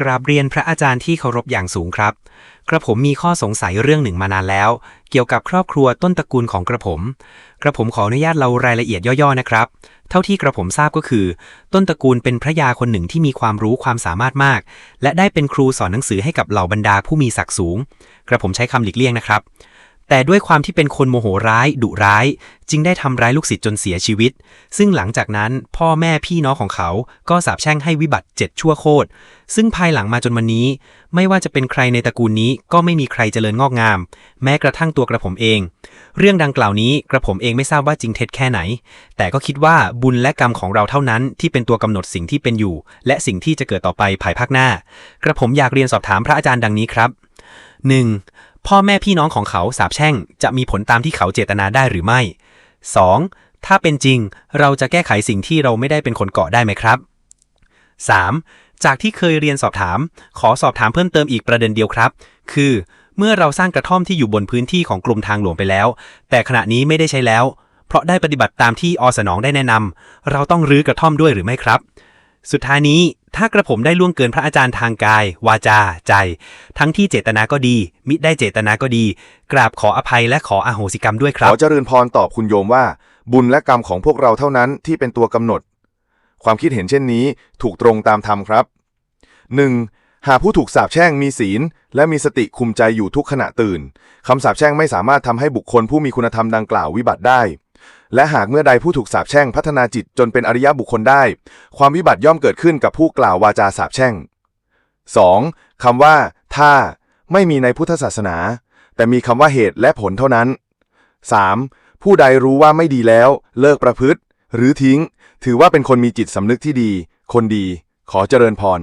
กราบเรียนพระอาจารย์ที่เคารพอย่างสูงครับ กระผมมีข้อสงสัยเรื่องหนึ่งมานานแล้ว เกี่ยวกับครอบครัวต้นตระกูลของกระผม กระผมขออนุญาตเล่ารายละเอียดย่อๆนะครับ เท่าที่กระผมทราบก็คือ ต้นตระกูลเป็นพระยาคนหนึ่งที่มีความรู้ความสามารถมาก และได้เป็นครูสอนหนังสือให้กับเหล่าบรรดาผู้มีศักดิ์สูง กระผมใช้คำหลีกเลี่ยงนะครับ แต่ด้วยความที่เป็นคนโมโหร้าย ดุร้าย จึงได้ทำร้ายลูกศิษย์จนเสียชีวิต ซึ่งหลังจากนั้นพ่อแม่พี่น้องของเขาก็สาปแช่งให้วิบัติเจ็ดชั่วโคตร ซึ่งภายหลังมาจนวันนี้ ไม่ว่าจะเป็นใครในตระกูลนี้ก็ไม่มีใครเจริญงอกงาม แม้กระทั่งตัวกระผมเอง เรื่องดังกล่าวนี้กระผมเองไม่ทราบว่าจริงเท็จแค่ไหน แต่ก็คิดว่าบุญและกรรมของเราเท่านั้น ที่เป็นตัวกำหนดสิ่งที่เป็นอยู่ และสิ่งที่จะเกิดต่อไปภายภาคหน้า กระผมอยากเรียนสอบถามพระอาจารย์ดังนี้ครับ 1. พ่อแม่พี่น้องของเขาสาบแช่ง จะมีผลตามที่เขาเจตนาได้หรือไม่ 2. ถ้าเป็นจริง เราจะแก้ไขสิ่งที่เราไม่ได้เป็นคนเกาะได้ไหมครับ 3. จากที่เคยเรียนสอบถาม ขอสอบถามเพิ่มเติมอีกประเด็นเดียวครับ คือ เมื่อเราสร้างกระท่อมที่อยู่บนพื้นที่ของกรมทางหลวงไปแล้ว แต่ขณะนี้ไม่ได้ใช้แล้ว เพราะได้ปฏิบัติตามที่อสนองได้แนะนำเราต้องรื้อกระท่อมด้วยหรือไม่ครับ สุดท้ายนี้ถ้ากระผมได้ล่วงเกินพระอาจารย์ทางกาย วาจา ใจ ทั้งที่เจตนาก็ดี มิได้เจตนาก็ดี กราบขออภัยและขออโหสิกรรมด้วยครับอเจริญพรตอบคุณโยมว่า บุญและกรรมของพวกเราเท่านั้นที่เป็นตัวกำหนด ความคิดเห็นเช่นนี้ถูกตรงตามธรรมครับ 1. หากผู้ถูกสาปแช่งมีศีล และมีสติคุมใจอยู่ทุกขณะตื่นคำสาปแช่งไม่สามารถทำให้บุคคลผู้มีคุณธรรมดังกล่าววิบัติได้ และหากเมื่อใดผู้ถูกสาปแช่งพัฒนาจิตจนเป็นอริยบุคคลได้ ความวิบัติย่อมเกิดขึ้นกับผู้กล่าววาจาสาปแช่ง 2. คำว่า ถ้า ไม่มีในพุทธศาสนา แต่มีคำว่าเหตุและผลเท่านั้น 3. ผู้ใดรู้ว่าไม่ดีแล้ว เลิกประพฤติ หรือทิ้ง ถือว่าเป็นคนมีจิตสำนึกที่ดี คนดี ขอเจริญพร